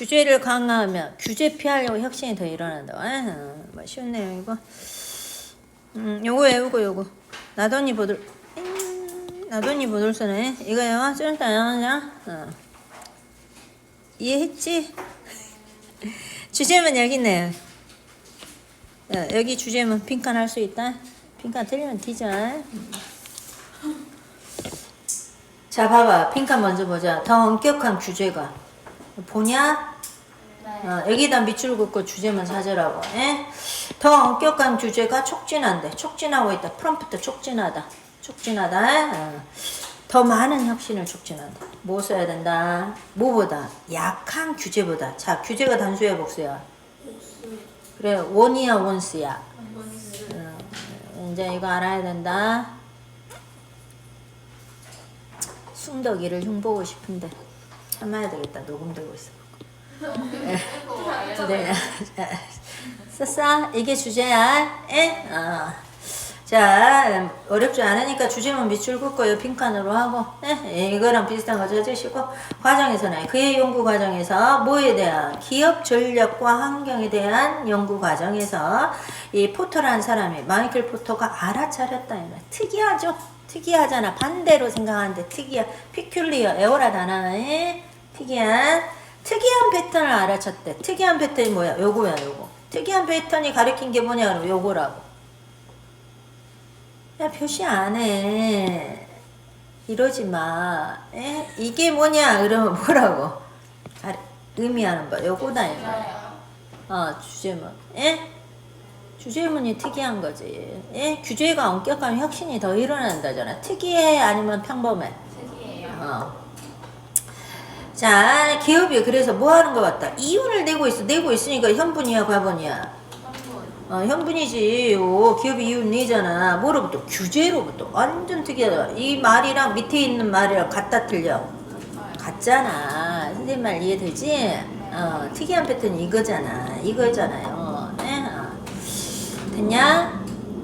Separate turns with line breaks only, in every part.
규제를 강화하면 규제 피하려고 혁신이 더 일어난다. 아, 뭐 쉬운 내용이고. 음, 요거 외우고 요거. 나돈이 보들. 음, 나돈이 보들서네. 이거요. 좀 이따 나오냐? 어. 이해했지? 주제문 여기 있네요. 어, 여기 주제문 빈칸 할 수 있다. 빈칸 틀리면 뒤져. 자, 봐봐. 빈칸 먼저 보자. 더 엄격한 규제가. 보냐? 어, 여기다 밑줄 긋고 주제만 찾으라고. 예? 더 엄격한 규제가 촉진한데. 촉진하고 있다. 프롬프트 촉진하다. 촉진하다. 어. 더 많은 혁신을 촉진한다. 뭐 써야 된다? 뭐보다? 약한 규제보다. 자, 규제가 단수야, 복수야? 그래, 원이야, 원스야? 어, 이제 이거 알아야 된다. 숭덕이를 흉보고 싶은데 참아야 되겠다. 녹음 되고 있어. 네. 썼어? 이게 주제야? 에? 어. 자, 어렵지 않으니까 주제만 밑줄 긋고 요 빈칸으로 하고, 에? 이거랑 비슷한 거 찾으시고, 과정에서는 그의 연구 과정에서 뭐에 대한 기업 전략과 환경에 대한 연구 과정에서 이 포터라는 사람이 마이클 포터가 알아차렸다. 특이하죠? 특이하잖아. 반대로 생각하는데 특이한 피큘리어 에오라 단어에 특이한 특이한 패턴을 알아챘대. 특이한 패턴이 뭐야? 요거야, 요거. 특이한 패턴이 가리킨 게 뭐냐? 요거라고. 야, 표시 안 해. 이러지 마. 에? 이게 뭐냐? 그러면 뭐라고? 가리- 의미하는 거. 요거다, 이거. 어, 주제문. 에? 주제문이 특이한 거지. 예? 규제가 엄격하면 혁신이 더 일어난다잖아. 특이해 아니면 평범해?
특이해요.
어. 자, 기업이 그래서 뭐 하는 것 같다. 이윤을 내고 있어. 내고 있으니까 현분이야, 과분이야. 어, 현분이지. 요, 기업이 이윤 내잖아. 뭐로부터? 규제로부터. 완전 특이하다. 이 말이랑 밑에 있는 말이랑 같다 틀려. 같잖아. 선생님 말 이해되지? 어, 특이한 패턴이 이거잖아. 이거잖아요. 네?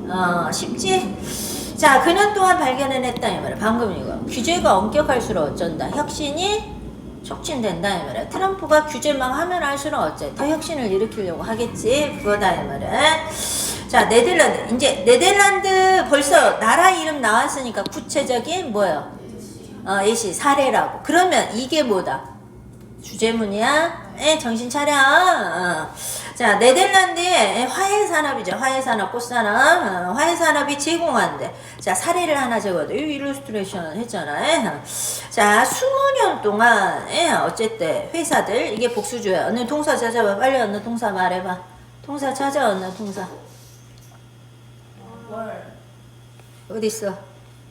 어. 어, 쉽지? 자, 그는 또한 발견해냈다, 이 말이야. 방금 이거. 규제가 엄격할수록 어쩐다. 혁신이 촉진된다, 이 말이야. 트럼프가 규제만 하면 할수록 어째? 더 혁신을 일으키려고 하겠지? 그거다, 이 말이야. 자, 네덜란드. 이제 네덜란드 벌써 나라 이름 나왔으니까 구체적인 뭐예요? 어, 예시 사례라고. 그러면 이게 뭐다? 주제문이야? 에 정신 차려. 어. 자, 네덜란드의 화해 산업이죠. 화해 산업, 꽃 산업. 어, 화해 산업이 제공한대. 자, 사례를 하나 적어도 이 일러스트레이션 했잖아. 에. 자, 20년 동안 에, 어쨌든 회사들 이게 복수조야. 어느 동사 찾아봐. 빨리 어느 동사 말해봐. 동사 찾아 어느 동사.
월.
어디 있어?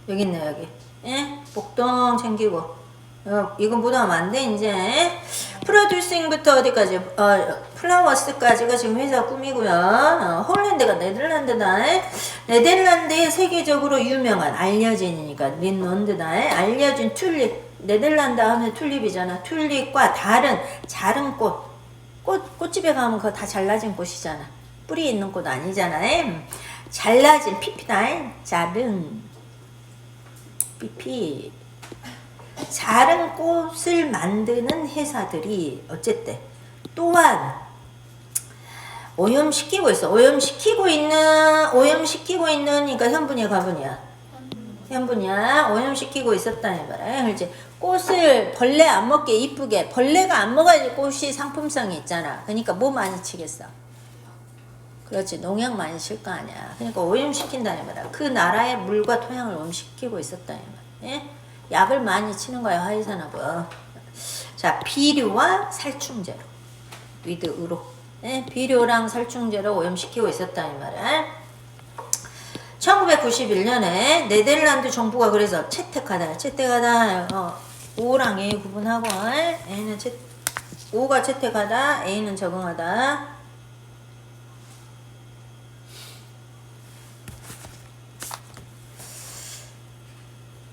여기 있네 여기. 예? 복동 챙기고. 어, 이건 못하면 안 돼, 이제. 프로듀싱부터 어디까지? 어, 플라워스까지가 지금 회사 꾸미고요. 어, 홀랜드가 네덜란드다. 에? 네덜란드의 세계적으로 유명한, 알려진이니까, 린논드다. 에? 알려진 튤립. 네덜란드 하면 튤립이잖아. 튤립과 다른 작은 꽃. 꽃, 꽃집에 가면 그거 다 잘라진 꽃이잖아. 뿌리 있는 꽃 아니잖아. 에? 잘라진 피피다. 에? 작은 피피. 자른 꽃을 만드는 회사들이 어쨌든 또한 오염시키고 있어. 오염시키고 있는 오염시키고 있는 그러니까 현분이야 가분이야. 현분이야 오염시키고 있었다는 거라. 이제 꽃을 벌레 안 먹게 이쁘게 벌레가 안 먹어야지 꽃이 상품성이 있잖아. 그러니까 뭐 많이 치겠어. 그렇지 농약 많이 칠 거 아니야. 그러니까 오염시킨다는 거다. 그 나라의 물과 토양을 오염시키고 있었다는 거야. 예? 약을 많이 치는 거야 화이산업은. 자 비료와 살충제로 위드 으로 예? 비료랑 살충제로 오염시키고 있었다는 말이야. 1991년에 네덜란드 정부가 그래서 채택하다 채택하다 어, O랑 A 구분하고 예? A는 채 O가 채택하다 A는 적응하다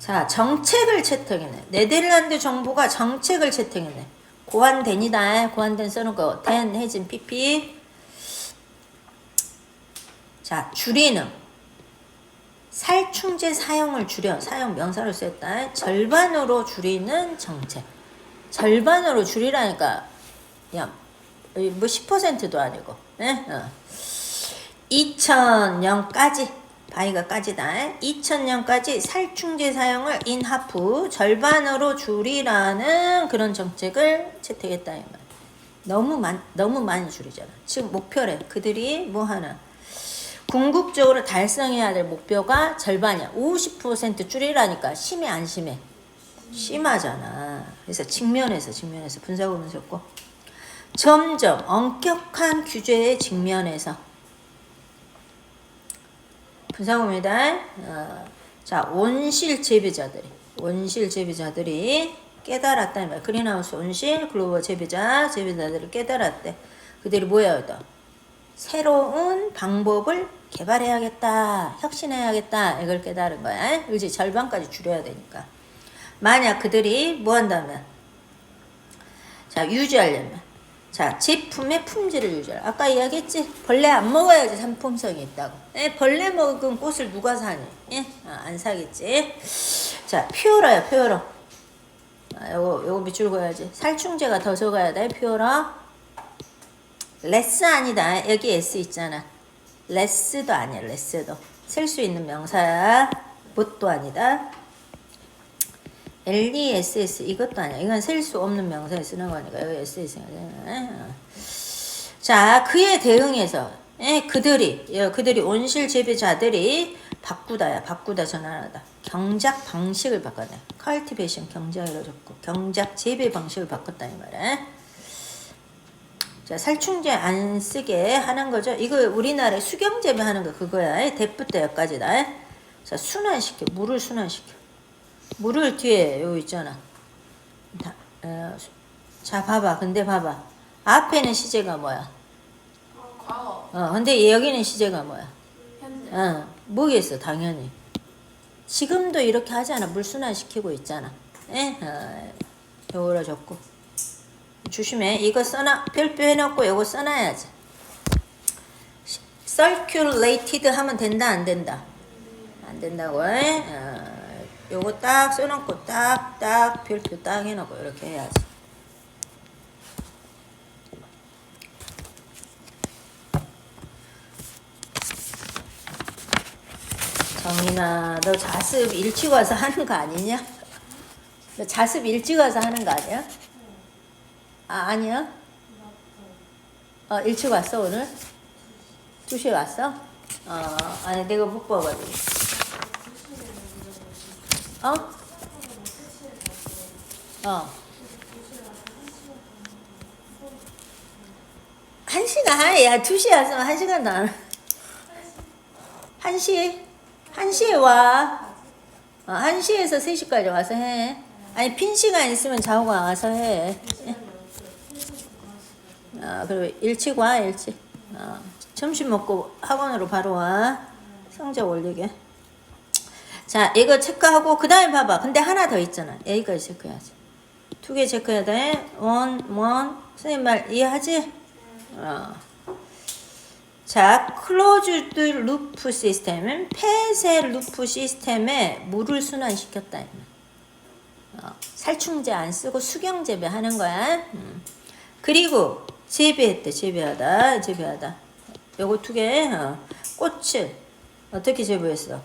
자, 정책을 채택했네. 네덜란드 정부가 정책을 채택했네. 고한된이다. 고한된 써놓고 된 해진 PP. 자, 줄이는 살충제 사용을 줄여 사용 명사로 쓰였다. 절반으로 줄이는 정책. 절반으로 줄이라니까 야, 뭐 10%도 아니고, 예? 어. 2000년까지 바이가 까지다. 2000년까지 살충제 사용을 인하프 절반으로 줄이라는 그런 정책을 채택했다 이 말. 너무 많 너무 많이 줄이잖아. 지금 목표래. 그들이 뭐 하나 궁극적으로 달성해야 될 목표가 절반이야. 50% 줄이라니까 심해 안 심해? 심하잖아. 그래서 측면에서 측면에서 분석을 줬고 점점 엄격한 규제에 직면해서 분사구입니다. 어, 자, 온실 재배자들이, 온실 재배자들이 깨달았다는 말. 그린하우스 온실 글로벌 재배자, 재배자들이 깨달았대. 그들이 뭐야, 또? 새로운 방법을 개발해야겠다. 혁신해야겠다. 이걸 깨달은 거야. 이제 절반까지 줄여야 되니까. 만약 그들이 뭐 한다면? 자, 유지하려면. 자, 제품의 품질을 유지할. 아까 이야기했지? 벌레 안 먹어야지 상품성이 있다고. 예, 벌레 먹은 꽃을 누가 사니? 예? 아, 안 사겠지? 자, 피오라야, 피오라. 아, 요거, 요거 밑줄 그어야지. 살충제가 더 적어야 돼, 피오라. 레스 아니다. 여기 S 있잖아. 레스도 아니야, 레스도. 쓸 수 있는 명사야. 뭣도 아니다. LESS 이것도 아니야. 이건 셀 수 없는 명사에 쓰는 거니까 여기 SS가 자 그에 대응해서 예, 그들이 예, 그들이 온실 재배자들이 바꾸다야 바꾸다 전환하다 경작 방식을 바꿨네. 컬티베이션 경작이라고 적고 경작 재배 방식을 바꿨다 이 말이야. 자 살충제 안 쓰게 하는 거죠. 이거 우리나라에 수경 재배 하는 거 그거야. 대부터 여기까지다. 자 순환시켜 물을 순환시켜. 물을 뒤에 여기 있잖아. 다, 어, 자 봐봐. 근데 봐봐. 앞에는 시제가 뭐야?
어, 과거,
어 근데 여기는 시제가 뭐야?
현재,
어 뭐겠어 당연히. 지금도 이렇게 하잖아. 물 순환 시키고 있잖아. 에? 어, 적고. 조심해. 이거 써놔. 별표 해놓고 요거 써놔야지. circulated 하면 된다 안 된다? 안 된다고. 에? 어, 요거 딱 써놓고 딱 딱 별표 딱 해놓고 이렇게 해야지. 정인아, 너 자습 일찍 와서 하는 거 아니냐? 너 자습 일찍 와서 하는 거 아니야? 아, 아니야? 어, 일찍 왔어, 오늘? 2시에 왔어? 어, 아니, 내가 못 봐가지고. 어? 어. 한 시간, 야, 2시에 왔으면 한 시간도 안. 한 시? 한 시에 와. 어, 한 시에서 3시까지 와서 해. 아니, 핀 시간 있으면 자고 와서 해. 아, 그리고 일찍 와, 일찍. 어, 점심 먹고 학원으로 바로 와. 성적 올리게. 자, 이거 체크하고, 그 다음에 봐봐. 근데 하나 더 있잖아. 여기까지 체크해야지. 두 개 체크해야 돼. 원, 원. 선생님 말 이해하지? 어. 자, 클로즈드 루프 시스템은 폐쇄 루프 시스템에 물을 순환시켰다. 어, 살충제 안 쓰고 수경 재배하는 거야. 음. 그리고 재배했대, 재배하다, 재배하다. 요거 두 개, 어. 꽃을 어떻게 재배했어?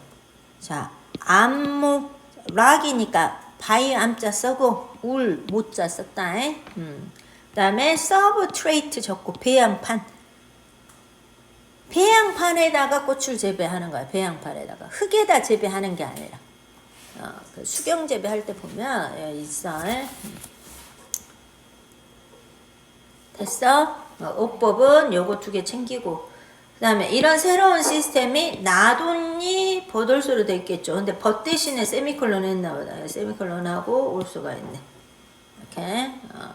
자, 암모 락이니까 바이 암자 쓰고 울 모자 썼다. 음. 그다음에 서브 트레이트 적고 배양판. 배양판에다가 꽃을 재배하는 거야. 배양판에다가 흙에다 재배하는 게 아니라. 어, 그 수경 재배할 때 보면 예, 있어. 음. 됐어? 어, 옷법은 요거 두 개 챙기고 그 다음에 이런 새로운 시스템이 나돈이 버돌수로 돼 있겠죠. 근데 벗 대신에 세미콜론 했나 보다. 세미콜론하고 올 수가 있네. 이렇게. 어.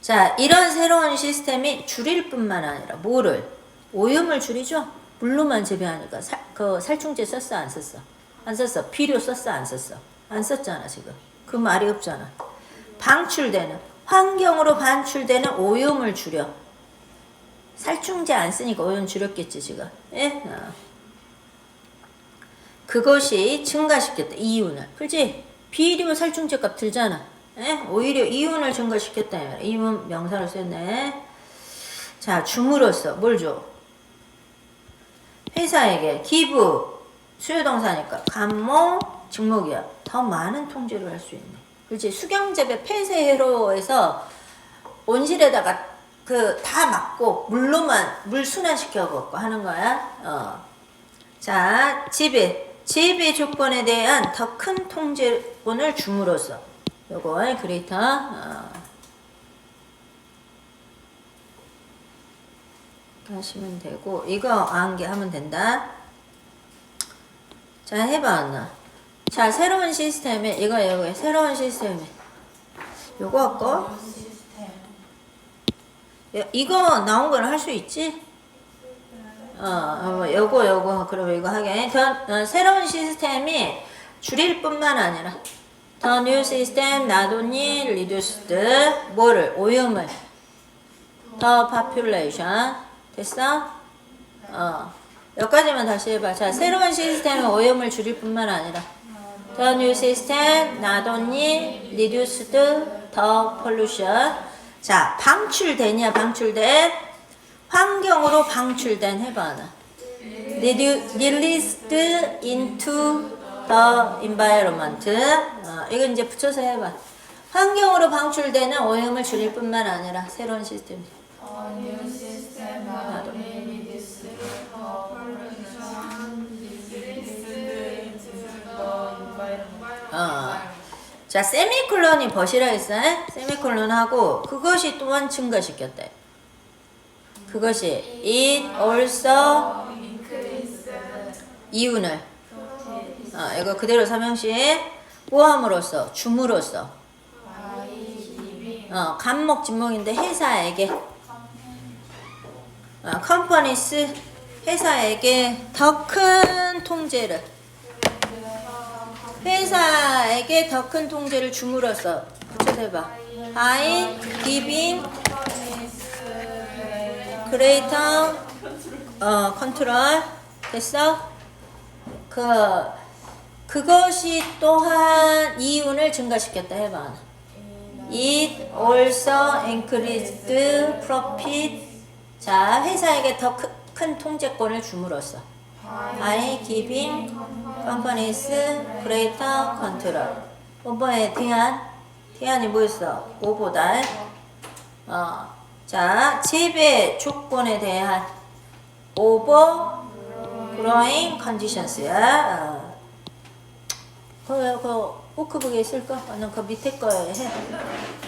자, 이런 새로운 시스템이 줄일 뿐만 아니라 뭐를? 오염을 줄이죠? 물로만 재배하니까 살, 그 살충제 썼어 안 썼어? 안 썼어. 비료 썼어 안 썼어? 안 썼잖아 지금. 그 말이 없잖아. 방출되는 환경으로 반출되는 오염을 줄여. 살충제 안 쓰니까 오염 줄였겠지 지금. 예? 어. 그것이 증가시켰다 이윤을. 그지? 비료 살충제 값 들잖아. 예? 오히려 이윤을 증가시켰다. 이윤 명사를 썼네. 자, 줌으로써 뭘 줘? 회사에게 기부 수요동사니까 감모 직목이야. 더 많은 통제를 할 수 있네. 그렇지? 수경재배 폐쇄회로에서 온실에다가 그 다 막고 물로만 물 순환시켜 갖고 하는 거야. 어. 자, 지배. 지배 조건에 대한 더 큰 통제권을 줌으로써 요거 그레이터 어. 하시면 되고 이거 안개 하면 된다. 자 해봐 안나. 자 새로운 시스템에 이거 이거 새로운 시스템에 요거
시스템.
야, 이거 나온 거는 할 수 있지? 어, 어, 요거, 요거, 그럼 이거 하게. 더, 어, 새로운 시스템이 줄일 뿐만 아니라, 더 new system not only reduced, 뭐를, 오염을, 더 population. 됐어? 어, 여기까지만 다시 해봐. 자, 새로운 시스템은 오염을 줄일 뿐만 아니라, The new system not only reduced the pollution. 자, 방출되냐, 방출된? 환경으로 방출된 해봐 하나. Released into the environment. 어, 이거 이제 붙여서 해봐. 환경으로 방출되는 오염을 줄일 뿐만 아니라 새로운 시스템. 자, 세미콜론이 벗이라 했어. 세미콜론하고 그것이 또한 증가시켰다. 그것이 it also 이윤을. 어, 이거 그대로 삼형식. 모함으로써 줌으로써. 어, 간목 진목인데 회사에게. 어, 컴퍼니스 회사에게 더 큰 통제를 회사에게 더 큰 통제를 줌으로써 붙여서 해봐 I giving greater 어, 컨트롤 됐어? 그 그것이 또한 이윤을 증가시켰다 해봐. It also increased profit. 자, 회사에게 더 큰 통제권을 줌으로써 by giving companies greater control. 오버에 대한 대안이 뭐였어? 오보다. 어. 자, 재배 조건에 대한 over growing conditions야. 어. 그, 그, 워크북에 있을까? 아니면 그 밑에 거에 해.